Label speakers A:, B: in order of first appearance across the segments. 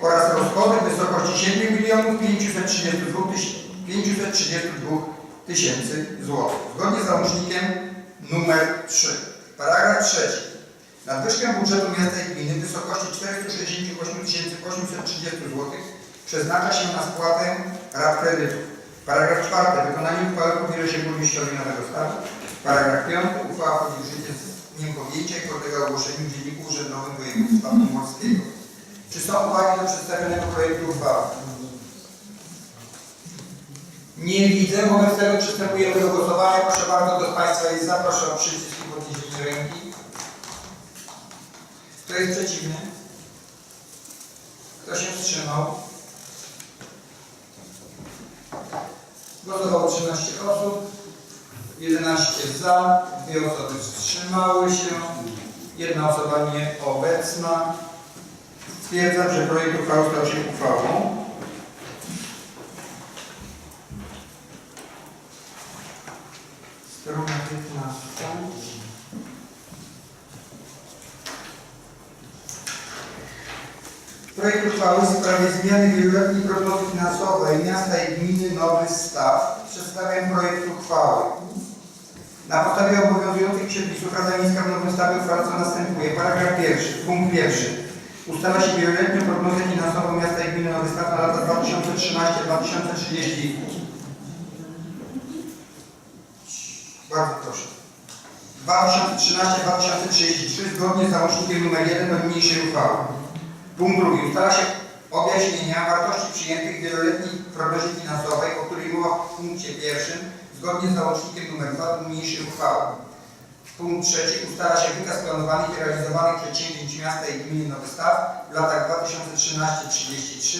A: oraz rozchody w wysokości 7 milionów 532 tyś- 532 tysięcy złotych. Zgodnie z załącznikiem numer 3. Paragraf 3. Nadwyżkę budżetu miasta i gminy w wysokości 468 830 zł przeznacza się na spłatę rat kredytów. Paragraf 4. Wykonanie uchwały powierza się burmistrzowi Nowego Stanu. Paragraf 5. Uchwała wchodzi w życie z dniem podjęcia i podlega ogłoszeniu w Dzienniku Urzędowym Województwa Pomorskiego. Czy są uwagi do przedstawionego projektu uchwały? Nie widzę, wobec tego przystępujemy do głosowania. Proszę bardzo, kto z Państwa jest za, proszę o przycisk podniesienie ręki. Kto jest przeciwny? Kto się wstrzymał? Głosowało 13 osób, 11 za, dwie osoby wstrzymały się, jedna osoba nieobecna. Stwierdzam, że projekt uchwały stał się uchwałą. Strona 15. Projekt uchwały w sprawie zmiany wieloletniej prognozy finansowej miasta i gminy Nowy Staw. Przedstawiam projekt uchwały. Na podstawie obowiązujących przepisów Rada Miejska w Nowym Stawie uchwala co następuje. Paragraf pierwszy, punkt pierwszy. Ustala się wieloletnią prognozę finansową miasta i gminy Nowy Staw na lata 2013-2030. Bardzo proszę. 2013-2033 zgodnie z załącznikiem nr 1 do niniejszej uchwały. Punkt drugi. Ustala się objaśnienia wartości przyjętych w wieloletniej prognozie finansowej, o której mowa w punkcie pierwszym, zgodnie z załącznikiem nr 2 do niniejszej uchwały. Punkt trzeci. Ustala się wykaz planowanych i realizowanych przedsięwzięć miasta i gminy Nowy Staw w latach 2013-33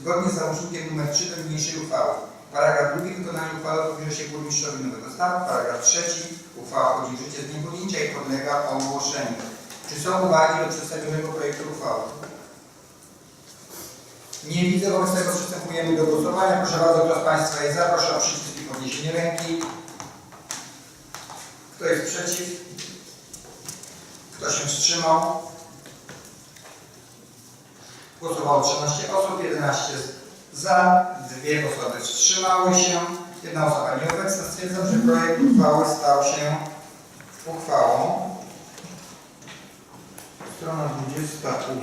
A: zgodnie z załącznikiem nr 3 do niniejszej uchwały. Paragraf drugi. Wykonanie uchwały powierza się burmistrzowi Nowego Stawu. Paragraf trzeci. Uchwała wchodzi w życie z dniem podjęcia i podlega ogłoszeniu. Czy są uwagi do przedstawionego projektu uchwały? Nie widzę, wobec tego przystępujemy do głosowania. Proszę bardzo, kto z Państwa jest za, proszę o przycisk i podniesienie ręki. Kto jest przeciw? Kto się wstrzymał? Głosowało 13 osób, 11 za, dwie osoby wstrzymały się, jedna osoba nieobecna. Stwierdzam, że projekt uchwały stał się uchwałą. Strona 28.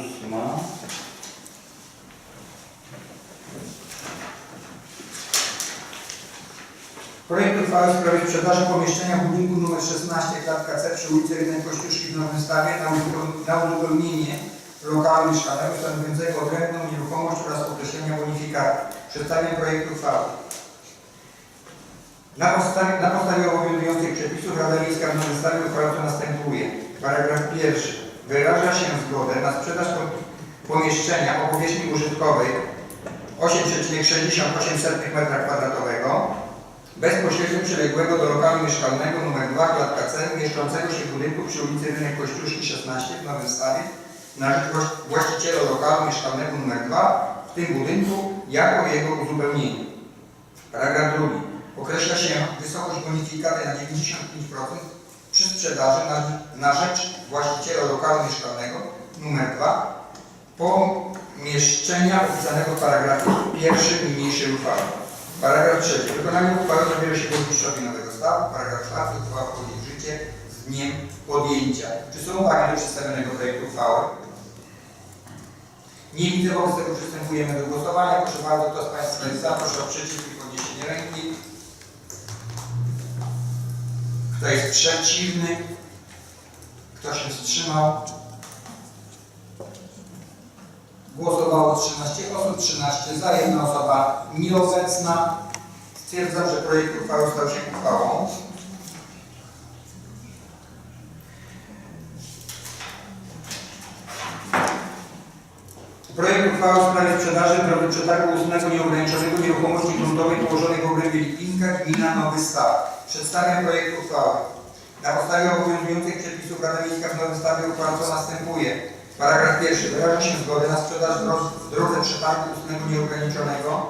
A: Projekt uchwały w sprawie sprzedaży pomieszczenia budynku nr 16 klatka C przy ulicy Rynek Kościuszki w Nowym Stawie na uzupeł- na uzupełnienie lokalu mieszkalnego stanowiącego odrębną nieruchomość oraz określenia bonifikaty. Przedstawiam projekt uchwały. Na podstawie, na podstawie obowiązujących przepisów Rada Miejska w Nowym Stawie uchwala co następuje. Paragraf pierwszy. Wyraża się zgodę na sprzedaż po- pomieszczenia o powierzchni użytkowej 8,68 m2 bezpośrednio przyległego do lokalu mieszkalnego nr 2 klatka C mieszczącego się w budynku przy ulicy Rynek Kościuszki 16 w Nowym Stawie na rzecz właś- właściciela lokalu mieszkalnego nr 2 w tym budynku jako jego uzupełnienie. Paragraf drugi. Określa się wysokość bonifikaty na 95% przy sprzedaży na, na rzecz właściciela lokalu mieszkalnego nr 2 pomieszczenia opisanego w paragrafie pierwszym niniejszej uchwały. Paragraf trzeci. Wykonanie uchwały zabierze się burmistrzowi Nowego Stawu. Paragraf czwarty. Uchwała wchodzi w życie z dniem podjęcia. Czy są uwagi do przedstawionego projektu uchwały? Nie widzę, wobec tego przystępujemy do głosowania. Proszę bardzo, kto z Państwa jest za, proszę o przycisk i podniesienie ręki. Kto jest przeciwny? Kto się wstrzymał? Głosowało 13 osób, 13 za, jedna osoba nieobecna. Stwierdzam, że projekt uchwały stał się uchwałą. Projekt uchwały w sprawie sprzedaży drodze przetargu ustnego nieograniczonego nieruchomości gruntowej położonej w obrębie Lipinka, gmina Nowy Staw. Przedstawiam projekt uchwały. Na podstawie obowiązujących przepisów Rada Miejska w Nowym Stawie uchwała co następuje. Paragraf pierwszy. Wyraża się zgodę na sprzedaż w dro- w drodze przetargu ustnego nieograniczonego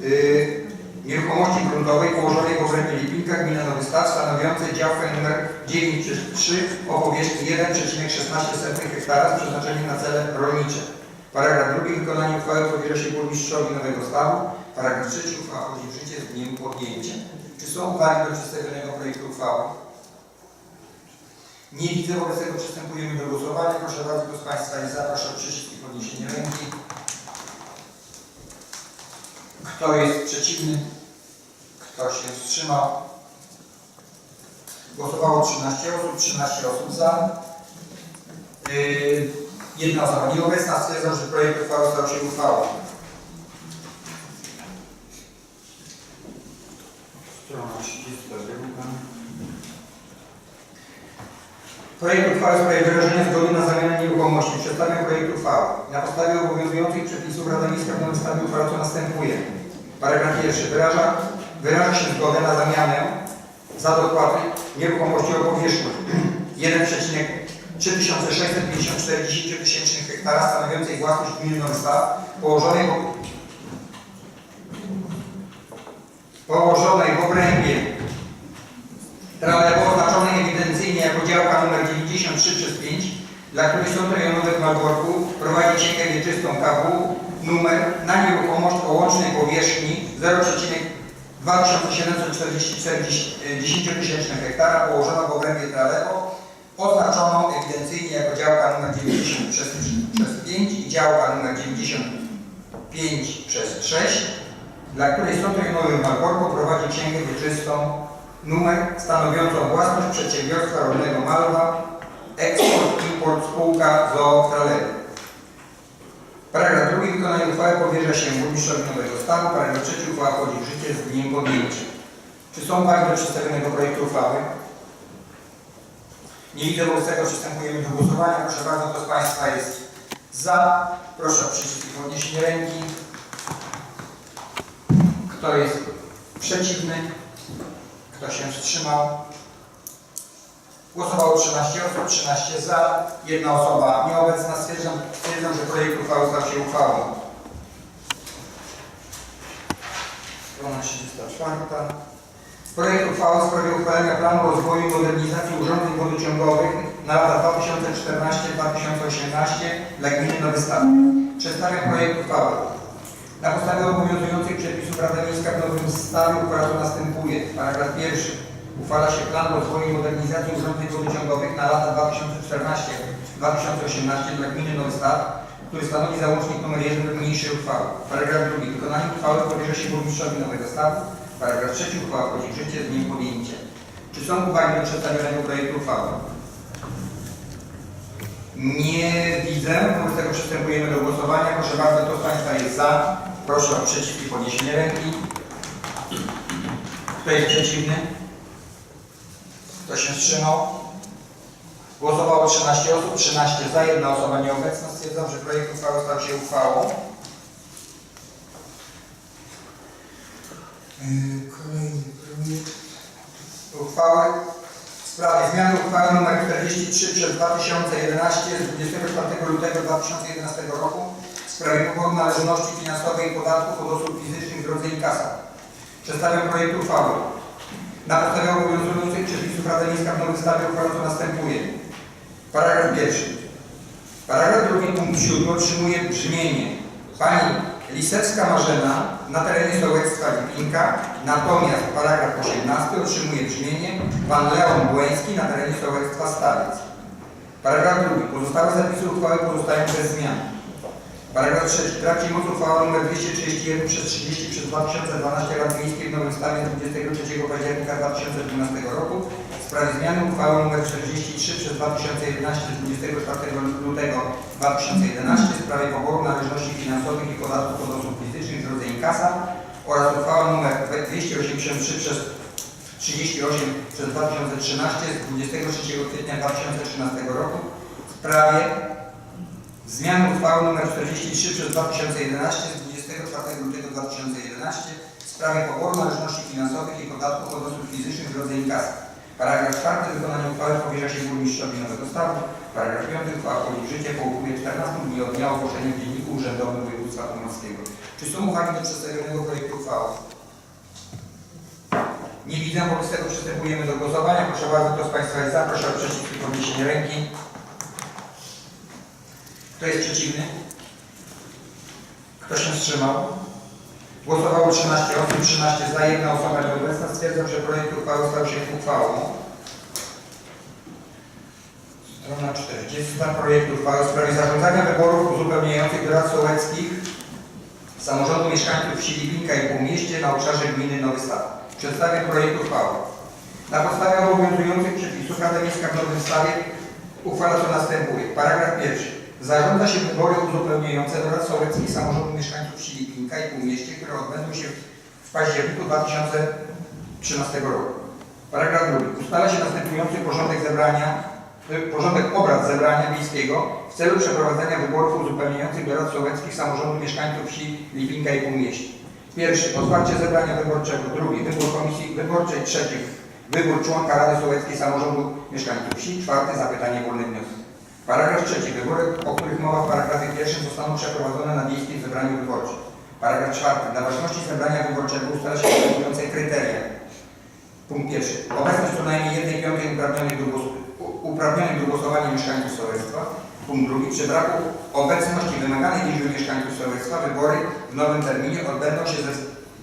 A: yy, nieruchomości gruntowej położonej w obrębie Lipinka, gmina Nowy Staw, stanowiącej działkę nr 9 przez 3 o powierzchni 1,16 hektara z przeznaczeniem na cele rolnicze. Paragraf drugi. Wykonanie uchwały powierza się burmistrzowi nowego stawu. Paragraf trzeci. Uchwała wchodzi w życie z dniem podjęcia. Czy są uwagi do przedstawionego projektu uchwały? Nie widzę, wobec tego przystępujemy do głosowania. Proszę bardzo, kto z Państwa jest za, proszę o i podniesienie ręki. Kto jest przeciwny? Kto się wstrzymał? Głosowało 13 osób, 13 osób za. Yy, jedna osoba nieobecna. Stwierdzam, że projekt uchwały stał się uchwałą. Strona 32. Projekt uchwały w sprawie wyrażenia zgody na zamianę nieruchomości. Przedstawiam projekt uchwały. Na podstawie obowiązujących przepisów Rada Miejska w nowym stanie uchwała co następuje. Paragraf pierwszy. Wyraża, wyraża się zgodę na zamianę za dopłaty nieruchomości o powierzchni 1,3654 tysięcznych hektara stanowiącej własność gminy Nowy położonej położonej w obrębie Tralewo działka nr 93 przez 5, dla której Sąd Rejonowy w Malborku prowadzi księgę wieczystą KW numer na nieruchomość o łącznej powierzchni 0,2744 tysięcznych hektara położoną w obrębie Tralewo oznaczoną ewidencyjnie jako działka nr 90 przez, przez 5 i działka nr 95 przez 6, dla której Sąd Rejonowy w Malborku prowadzi księgę wieczystą numer stanowiącą własność przedsiębiorstwa rolnego Malwa, eksport, import, spółka ZOO Tralewo. Paragraf drugi. Wykonanie uchwały powierza się burmistrzowi Nowego Stawu. Paragraf trzeci. Uchwała wchodzi w życie z dniem podjęcia. Czy są uwagi do przedstawionego projektu uchwały? Nie widzę, wobec tego przystępujemy do głosowania. Proszę bardzo, kto z Państwa jest za? Proszę o przycisk podniesienie ręki. Kto jest przeciwny? Kto się wstrzymał? Głosowało 13 osób, 13 za, jedna osoba nieobecna. Stwierdzam, stwierdzam że projekt uchwały stał się uchwałą. Strona 34. Projekt uchwały w sprawie uchwalenia planu rozwoju i modernizacji urządzeń wodociągowych na lata 2014-2018 dla gminy Nowy Stad. Przedstawiam projekt uchwały. Na podstawie obowiązujących przepisów Rada Miejska w Nowym uchwała to następuje. Paragraf pierwszy. Uchwala się plan rozwoju i modernizacji urządzeń wodociągowych na lata 2014-2018 dla gminy Nowy Stad, który stanowi załącznik nr 1 do niniejszej uchwały. Paragraf drugi. Wykonanie uchwały powierza się burmistrzowi Nowego Stadu. Paragraf trzeci. Uchwała wchodzi w życie z dniem podjęcia. Czy są uwagi do przedstawionego projektu uchwały? Nie widzę, wobec tego przystępujemy do głosowania. Proszę bardzo, kto z Państwa jest za? Proszę o przycisk i podniesienie ręki. Kto jest przeciwny? Kto się wstrzymał? Głosowało 13 osób, 13 za, jedna osoba nieobecna. Stwierdzam, że projekt uchwały stał się uchwałą. Yy, Kolejny projekt. Uchwały w sprawie zmiany uchwały nr 43 przez 2011 z 24 lutego 2011 roku sprawie poboru należności finansowej i podatków od osób fizycznych z rodziny kasa. Przedstawiam projekt uchwały. Na podstawie obowiązujących przepisów Rada Miejska w Nowym Stawie uchwała to następuje. Paragraf pierwszy. Paragraf drugi punkt siódmy otrzymuje brzmienie Pani Lisecka Marzena na terenie sołectwa Lipinka, natomiast paragraf 18 otrzymuje brzmienie Pan Leon Błęski na terenie sołectwa Stawiec. Paragraf drugi. Pozostałe zapisy uchwały pozostają bez zmian. Paragraf trzeci. W trakcie mocy uchwała nr 231 przez 30 przez 2012 Rady Miejskiej w Nowym Stawie z 23 października 2012 roku w sprawie zmiany uchwały nr 43 przez 2011 z 24 lutego 2011 w sprawie poboru należności finansowych i podatków od osób fizycznych z rodzaju kasa oraz uchwała nr 283 przez 38 przez 2013 z 23 kwietnia 2013 roku w sprawie Zmiany uchwały nr 43 przez 2011 z 24 lutego 2011 w sprawie poboru należności finansowych i podatków od osób fizycznych z rodzaju kasy. Paragraf 4. Wykonanie uchwały powierza się burmistrzowi Nowego Stanu. Paragraf 5. Uchwała wchodzi w życie po upływie 14 dni od dnia ogłoszenia w Dzienniku Urzędowym Województwa Pomorskiego. Czy są uwagi do przedstawionego projektu uchwały? Nie widzę, wobec tego przystępujemy do głosowania. Proszę bardzo, kto z Państwa jest za, proszę o przycisk i podniesienie ręki. Kto jest przeciwny? Kto się wstrzymał? Głosowało 13 osób, 13 za, jedna osoba nieobecna. Stwierdzam, że projekt uchwały stał się uchwałą. Strona 40. Projekt uchwały w sprawie zarządzania wyborów uzupełniających rad sołeckich samorządu mieszkańców wsi Lipinka i Półmieście na obszarze gminy Nowy Stad. Przedstawiam projekt uchwały. Na podstawie obowiązujących przepisów Rada Miejska w Nowym Stawie uchwala co następuje. Paragraf pierwszy. Zarządza się wybory uzupełniające do rad sołeckich samorządu mieszkańców wsi Lipinka i Półmieście, które odbędą się w październiku 2013 roku. Paragraf drugi. Ustala się następujący porządek zebrania, y, porządek obrad zebrania miejskiego w celu przeprowadzenia wyborów uzupełniających do rad sołeckich mieszkańców wsi Lipinka i Półmieście. Pierwszy. Otwarcie zebrania wyborczego. Drugi. Wybór komisji wyborczej. Trzeci. Wybór członka Rady Sołeckiej Samorządu Mieszkańców Wsi. Czwarty. Zapytanie wolne wnioski. Paragraf trzeci. Wybory, o których mowa w paragrafie pierwszym zostaną przeprowadzone na miejskim zebraniu wyborczym. Paragraf czwarty. Dla ważności zebrania wyborczego ustala się następujące kryteria. Punkt pierwszy. Obecność co najmniej jednej piątej uprawnionych do, głosu, u- uprawnionych do głosowania mieszkańców sołectwa. Punkt drugi. Przy braku obecności wymaganej liczby mieszkańców sołectwa wybory w nowym terminie odbędą się ze,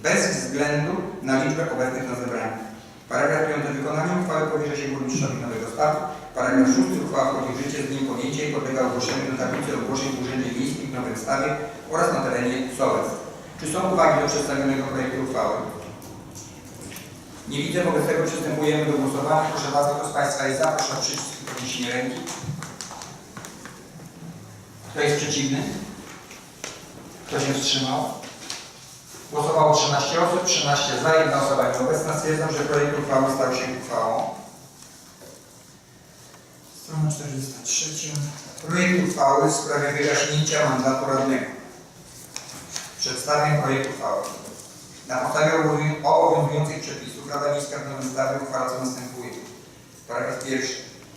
A: bez względu na liczbę obecnych na zebraniu. Paragraf 5. Wykonanie uchwały powierza się burmistrzowi Nowego Statu. Paragraf 6. Uchwała wchodzi w życie z dniem podjęcia i podlega ogłoszeniu na tablicy ogłoszeń w Urzędzie Miejskim w Stawie oraz na terenie Sołec. Czy są uwagi do przedstawionego projektu uchwały? Nie widzę, wobec tego przystępujemy do głosowania. Proszę bardzo, kto z Państwa jest za, proszę o przycisk podniesienie ręki. Kto jest przeciwny? Kto się wstrzymał? Głosowało 13 osób, 13 za, jedna osoba nieobecna. Stwierdzam, że projekt uchwały stał się uchwałą. Strona 43. Projekt uchwały w sprawie wyjaśnięcia mandatu radnego. Przedstawiam projekt uchwały. Na podstawie obowiązu- obowiązujących przepisów Rada Miejska w Nowym Stawie uchwala co następuje. Paragraf pierwszy.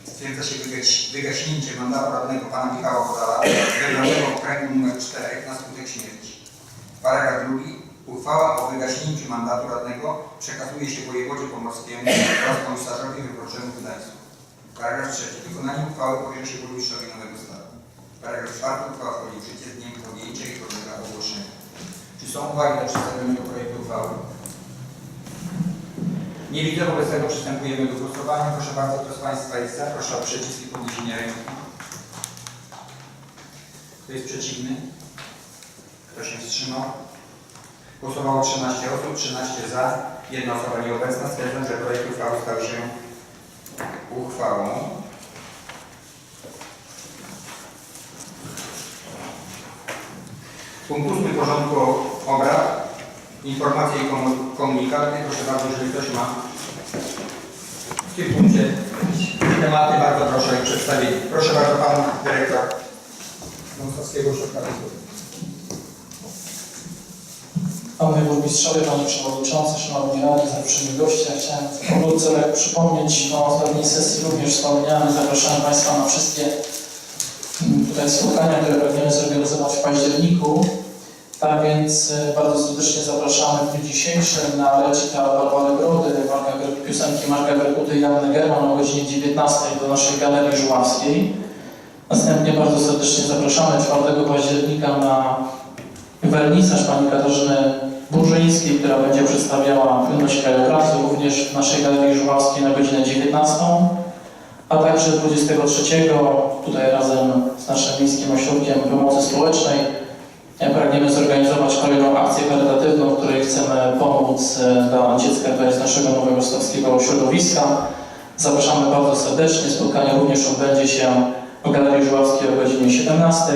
A: Stwierdza się wygaś, wygaśnięcie mandatu radnego pana Michała Podala wybranego w okręgu nr 4 na skutek śmierci. Paragraf drugi. Uchwała o wygaśnięciu mandatu radnego przekazuje się wojewodzie pomorskiemu oraz komisarzowi wyborczemu w Gdańsku. Paragraf trzeci. Wykonanie uchwały powierza się burmistrzowi Nowego Stadu. Paragraf czwarty. Uchwała wchodzi w życie z dniem podjęcia i podlega ogłoszeniu. Czy są uwagi do przedstawionego projektu uchwały? Nie widzę, wobec tego przystępujemy do głosowania. Proszę bardzo, kto z Państwa jest za, proszę o przycisk i podniesienie ręki. Kto jest przeciwny? Kto się wstrzymał? Głosowało 13 osób, 13 za, jedna osoba nieobecna. Stwierdzam, że projekt uchwały stał się uchwałą. Punkt 8 porządku obrad. Informacje i komu- komunikaty. Proszę bardzo, jeżeli ktoś ma w tym punkcie tematy, bardzo proszę o ich przedstawienie. Proszę bardzo, Pan Dyrektor Wąsowskiego Ośrodka.
B: Panowie Burmistrzowie, Panie Przewodniczący, Szanowni Radni, zaproszeni goście. Chciałem pokrótce przypomnieć o ostatniej sesji również wspomniałem. Zapraszam Państwa na wszystkie mm, tutaj spotkania, które pragniemy zorganizować w październiku. Tak więc e, bardzo serdecznie zapraszamy w dniu dzisiejszym na recita Barbary Brody, Marka, piosenki Marka Gerkuty i Janny German o godzinie 19 do naszej Galerii Żuławskiej. Następnie bardzo serdecznie zapraszamy 4 października na wernisaż pani Katarzyny Burzyńskiej, która będzie przedstawiała płynność krajobrazu również w naszej Galerii Żuławskiej na godzinę 19, a także 23 tutaj razem z naszym Miejskim Ośrodkiem Pomocy Społecznej e, pragniemy zorganizować kolejną akcję charytatywną, w której chcemy pomóc e, dla dziecka, z naszego nowego środowiska. Zapraszamy bardzo serdecznie. Spotkanie również odbędzie się w Galerii Żuławskiej o godzinie 17.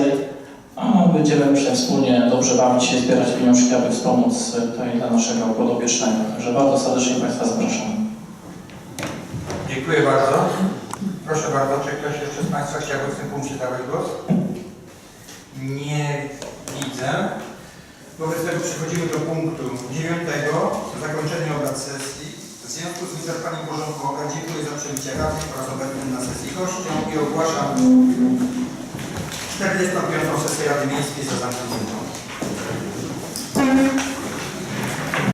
B: A będziemy, wspólnie dobrze bawić się, zbierać pieniążki, aby wspomóc e, tutaj dla naszego podopiecznego. Także bardzo serdecznie Państwa zapraszam.
A: Dziękuję bardzo. Proszę bardzo, czy ktoś jeszcze z Państwa chciałby w tym punkcie zabrać głos? Nie widzę. Wobec tego przechodzimy do punktu dziewiątego, zakończenie obrad sesji. W związku z wyczerpaniem porządku obrad dziękuję za przybycie radnych oraz obecnym na sesji gościom i ogłaszam 45. sesję Rady Miejskiej za zamkniętą.